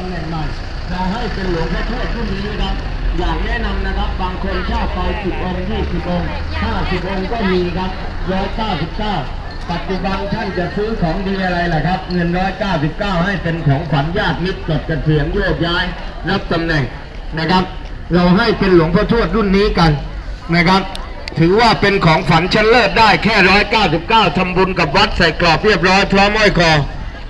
ำแหน่งใหม่เราให้เป็นหลวงพ่อทวดรุ่นนี้นะครับ อยากแนะนำนะครับ บางคนช่าไปสิบองค์ยี่สิบองค์ห้าสิบองค์ก็มีครับร้อยเก้าสิบเก้าปัจจุบันท่านจะซื้อของดีอะไรล่ะครับ เงินร้อยเก้าสิบเก้าให้เป็นของขวัญญาติมิตรจดเกษียณโยกย้าย รับตำแหน่งนะครับ เราให้เป็นหลวงพ่อทวดรุ่นนี้กันนะครับ ถือว่าเป็นของฝันชั้นเลิศได้แค่ร้อยเก้าสิบเก้าทำบุญกับวัดใส่กรอบเรียบร้อยพร้อมห้อยคอ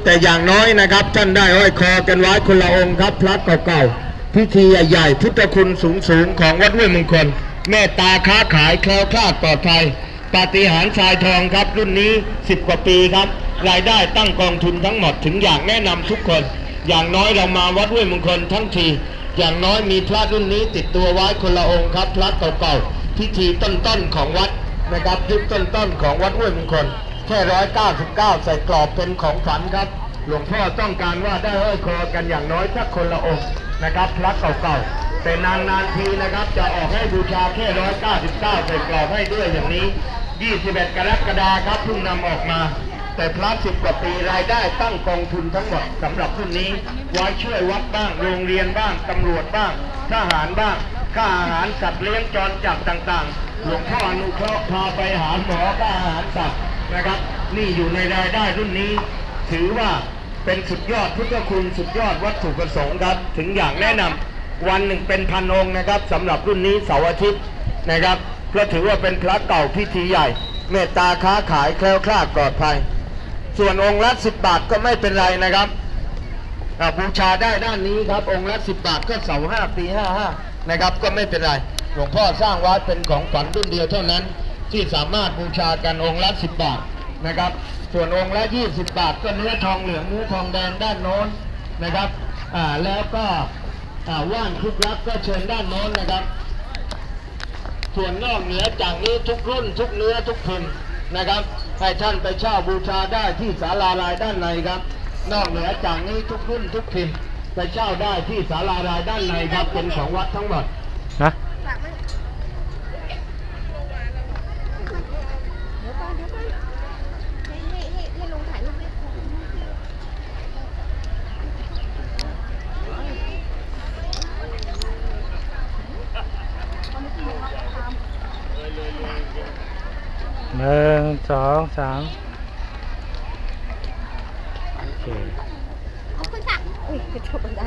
แต่อย่างน้อยนะครับ ท่านได้ห้อยคอกันไว้คนละองค์ครับ พระเก่าๆ พิธีใหญ่ๆ พุทธคุณสูงๆ ของวัดห้วยมงคล เมตตาค้าขายแคล้วคลาดปลอดภัยปาฏิหาริย์ทรายทองครับรุ่นนี้ 10 กว่าปีครับ รายได้ตั้งกองทุนทั้งหมดถึงอยากแนะนำทุกคน อย่างน้อยเรามาวัดห้วยมงคลทั้งที อย่างน้อยมีพระรุ่นนี้ติดตัวไว้คนละองค์ครับพระเก่าๆพิธีต้นๆของวัดนะครับยุคต้นๆของวัดห้วยมงคล แค่ร้อยเก้าสิบเก้าใส่กรอบเป็นของฝันครับ หลวงพ่อต้องการว่าได้ห้อยคอกันอย่างน้อยสักคนละองค์นะครับพระเก่าๆแต่นานๆทีนะครับจะออกให้บูชาแค่ร้อยเก้าสิบเก้าใส่กรอบให้ด้วยอย่างนี้21กรกฎาคมครับเพิ่งนำออกมา แต่พระสิบกว่าปีรายได้ตั้งกองทุนทั้งหมดสำหรับรุ่นนี้ไว้ช่วยวัดบ้างโรงเรียนบ้างตำรวจบ้างทหารบ้างค่าอาหารสัตว์เลี้ยงจรจัดต่างๆ หลวงพ่ออนุเคราะห์พาไปหาหมอค่าอาหารสัตว์ นะครับ นี่อยู่ในรายได้รุ่นนี้ ถือว่าเป็นสุดยอดพุทธคุณสุดยอดวัตถุประสงค์ครับ ถึงอย่างแนะนำวันหนึ่งเป็นพันองค์นะครับสำหรับรุ่นนี้เสาร์อาทิตย์นะครับเพราะถือว่าเป็นพระเก่าพิธีใหญ่ เมตตาค้าขายแคล้วคลาดปลอดภัย ส่วนองค์ละสิบบาทก็ไม่เป็นไรนะครับบูชาได้ด้านนี้ครับ องค์ละสิบบาทก็เสาห้าปีห้าห้านะครับ ก็ไม่เป็นไรหลวงพ่อสร้างไว้เป็นของขวัญรุ่นเดียวเท่านั้น ที่สามารถบูชากันองค์ละสิบบาทนะครับ ส่วนองค์ละยี่สิบบาทก็เนื้อทองเหลืองเนื้อทองแดงด้านโน้นนะครับอ่าแล้วก็อ่าว่านคุกรักก็เชิญด้านโน้นนะครับ ส่วนนอกเหนือจากนี้ทุกรุ่นทุกเนื้อทุกพิมพ์นะครับให้ท่านไปเช่าบูชาได้ที่ศาลาลายด้านในครับ นอกเหนือจากนี้ทุกรุ่นทุกพิมพ์ไปเช่าได้ที่ศาลาลายด้านในครับเป็นของวัดทั้งหมดนะ เดี๋ยวก่อนเดี๋ยวก่อนให้ให้ให้ให้ลงถ่ายรูปให้ครบหนึ่งสองสามโอเคขอบคุณค่ะอุ้ยกระโดดบันได